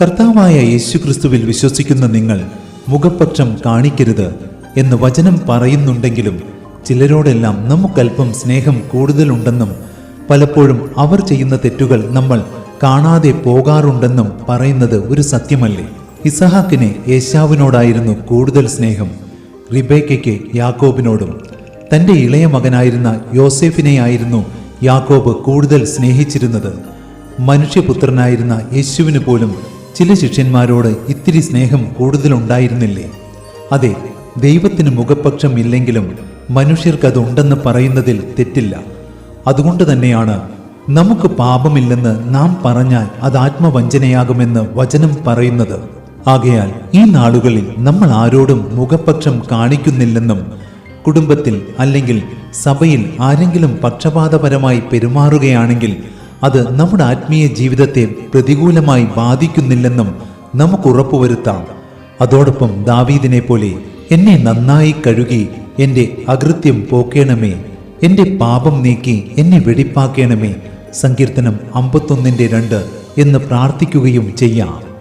കർത്താവായ യേശുക്രിസ്തുവിൽ വിശ്വസിക്കുന്ന നിങ്ങൾ മുഖപക്ഷം കാണിക്കരുത് എന്ന് വചനം പറയുന്നുണ്ടെങ്കിലും ചിലരോടെല്ലാം നമുക്കല്പം സ്നേഹം കൂടുതലുണ്ടെന്നും പലപ്പോഴും അവർ ചെയ്യുന്ന തെറ്റുകൾ നമ്മൾ കാണാതെ പോകാറുണ്ടെന്നും പറയുന്നത് ഒരു സത്യമല്ലേ? ഇസഹാക്കിന് യേശാവിനോടായിരുന്നു കൂടുതൽ സ്നേഹം. റിബേക്കയ്ക്ക് യാക്കോബിനോടും തന്റെ ഇളയ മകനായിരുന്ന യോസെഫിനെയായിരുന്നു യാക്കോബ് കൂടുതൽ സ്നേഹിച്ചിരുന്നത്. മനുഷ്യപുത്രനായിരുന്ന യേശുവിന് പോലും ചില ശിഷ്യന്മാരോട് ഇത്തിരി സ്നേഹം കൂടുതലുണ്ടായിരുന്നില്ലേ? അതെ ദൈവത്തിന് മുഖപക്ഷം ഇല്ലെങ്കിലും മനുഷ്യർക്കതുണ്ടെന്ന് പറയുന്നതിൽ തെറ്റില്ല. അതുകൊണ്ട് തന്നെയാണ് നമുക്ക് പാപമില്ലെന്ന് നാം പറഞ്ഞാൽ അത് ആത്മവഞ്ചനയാകുമെന്ന് വചനം പറയുന്നത്. ആകയാൽ ഈ നാളുകളിൽ നമ്മൾ ആരോടും മുഖപക്ഷം കാണിക്കുന്നില്ലെന്നും കുടുംബത്തിൽ അല്ലെങ്കിൽ സഭയിൽ ആരെങ്കിലും പക്ഷപാതപരമായി പെരുമാറുകയാണെങ്കിൽ അത് നമ്മുടെ ആത്മീയ ജീവിതത്തെ പ്രതികൂലമായി ബാധിക്കുന്നില്ലെന്നും നമുക്ക് ഉറപ്പുവരുത്താം. അതോടൊപ്പം ദാവീദിനെ പോലെ എന്നെ നന്നായി കഴുകി എന്റെ അകൃത്യം പോക്കേണമേ എന്റെ പാപം നീക്കി എന്നെ വെടിപ്പാക്കേണമേ സങ്കീർത്തനം അമ്പത്തൊന്നിന്റെ രണ്ട് എന്ന് പ്രാർത്ഥിക്കുകയും ചെയ്യാം.